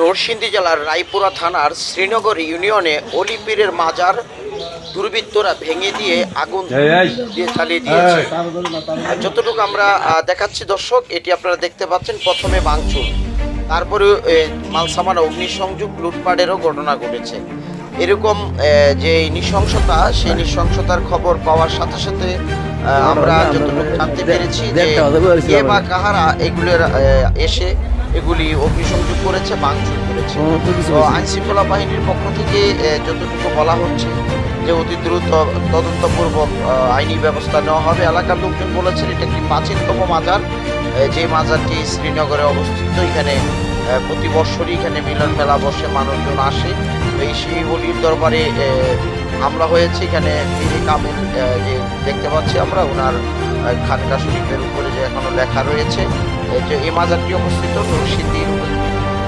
নরসিংদী জেলার রায়পুরা থানার শ্রীনগর ইউনিয়নে অলিপীরের মাজার দুর্বৃত্তরা ভেঙে দিয়ে আগুন দিয়ে চালিয়ে দিয়েছে। যতটুকু আমরা দেখাচ্ছি দর্শক এটি আপনারা দেখতে পাচ্ছেন প্রথমে ভাঙচুর। তারপরে মালসামান অগ্নিসংযোগ লুটপাটেরও ঘটনা ঘটেছে। এরকম যে নৃশংসতা সেই নৃশংসতার খবর পাওয়ার সাথে সাথে আমরা যতটুকু জানতে পেরেছি যে কে বা কাহারা এগুলোর এসে এগুলি অগ্নিসংযোগ করেছে ভাঙচুর করেছে। তো আইন শৃঙ্খলা বাহিনীর পক্ষ থেকে যতটুকু বলা হচ্ছে যে অতি দ্রুত তদন্তপূর্বক আইনি ব্যবস্থা নেওয়া হবে। এলাকার লোকজন বলেছেন এটা একটি প্রাচীনতম মাজার। যে মাজারটি শ্রীনগরে অবস্থিত এখানে প্রতি বছরই এখানে মিলন মেলা বসে মানুষজন আসে। এই সেই অলির দরবারে হামলা হয়েছে। এখানে পীরে কামিল যে দেখতে পাচ্ছি আমরা ওনার খানকা শরীফের উপরে যে এখনও লেখা রয়েছে। এই মাজারটি অবস্থিত নরসিংদী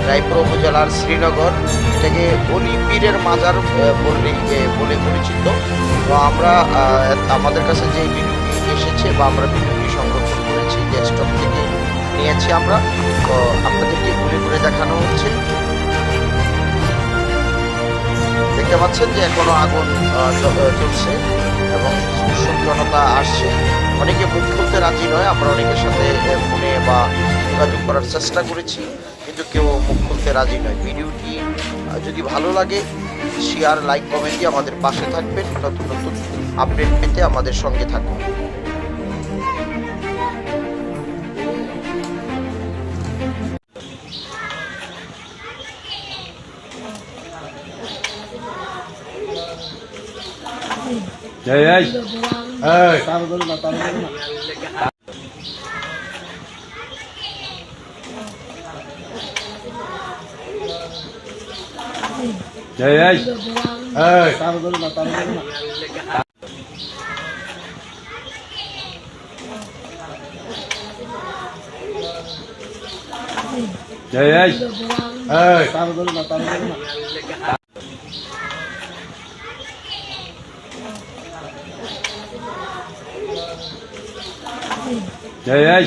রায়পুর উপজেলার শ্রীনগর এটাকে অলি পীরের মাজার আহ, বললে আহ, বলে পরিচিত। তো আমরা আমাদের কাছে যে ভিডিওটি এসেছে বা আমরা ভিডিওটি সংরক্ষণ করেছি ডেস্কটপ থেকে নিয়েছি আমরা তো আপনাদেরকে ঘুরে ঘুরে দেখানো হচ্ছে। দেখতে পাচ্ছেন যে এখনও আগুন চলছে এবং উৎসব জনতা আসছে। অনেকে মুখ খুলতে রাজি নয়। আমরা অনেকের সাথে ফোনে বা যোগাযোগ করার চেষ্টা করেছি, কিন্তু কেউ মুখ খুলতে রাজি নয়। ভিডিওটি যদি ভালো লাগে শেয়ার লাইক কমেন্ট দিয়ে আমাদের পাশে থাকবেন। নতুন নতুন আপডেট পেতে আমাদের সঙ্গে থাকুন। এই এই এই তার ধরে না তার ধরে না এই এই এই তার ধরে না তার ধরে না এই এই